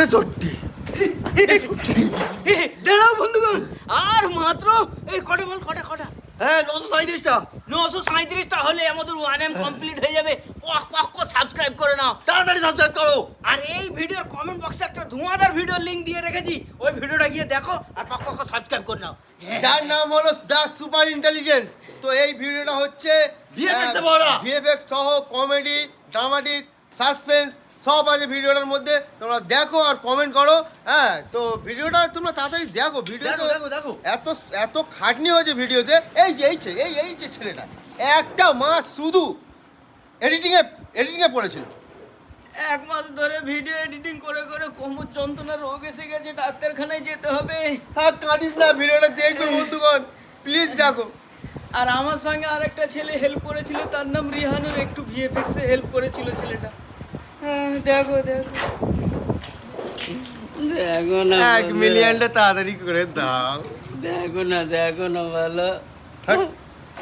তেষট্টি দাঁড়াও বন্ধুগণ। আর মাত্র এই কটা বল কটা কটা? হ্যাঁ নশো সাঁত্রিশটা নশো সাঁত্রিশটা হলে আমাদের ওয়ান এম কমপ্লিট হয়ে যাবে। পক পক করে সাবস্ক্রাইব করে নাও। তাড়াতাড়ি সাবস্ক্রাইব করো। আর এই ভিডিওর কমেন্ট বক্সে একটা ধোঁয়াদার ভিডিওর লিংক দিয়ে রেখেছি। ওই ভিডিওটা গিয়ে দেখো আর পক পক সাবস্ক্রাইব করে নাও। যার নাম হলো দ্য সুপার ইন্টেলিজেন্স। তো এই ভিডিওটা হচ্ছে। ভিএফএক্স সহ কমেডি ড্রামাটিক সাসপেন্স সব আছে ভিডিওটার মধ্যে তোমরা দেখো আর কমেন্ট করো হ্যাঁ? তো ভিডিওটা তোমরা তাড়াতাড়ি দেখো ভিডিও দেখো দেখো দেখো। এত এত খাটনি হয়েছে ভিডিওতে। এই যে এই যে এই এই যে ছেলেটা একটা মাস শুধু এডিটিং এ এডিটিং এ পড়েছিল। এক মাস ধরে ভিডিও এডিটিং করে করে কোমর যন্ত্রণা রোগ এসে গেছে ডাক্তারখানায় যেতে হবে। হ্যাঁ কাঁদিস না ভিডিওটা দেখবে বন্ধুগণ প্লিজ দেখো। আর আমার সঙ্গে আরেকটা ছেলে হেল্প করেছিল তার নাম রিহানুর একটু ভিএফএক্স এ হেল্প করেছিল ছেলেটা। দেখো দেখো। দেখো না এক মিলিয়নটা তাড়াতাড়ি করে দাও। দেখো না দেখো না ভালো হ্যাঁ।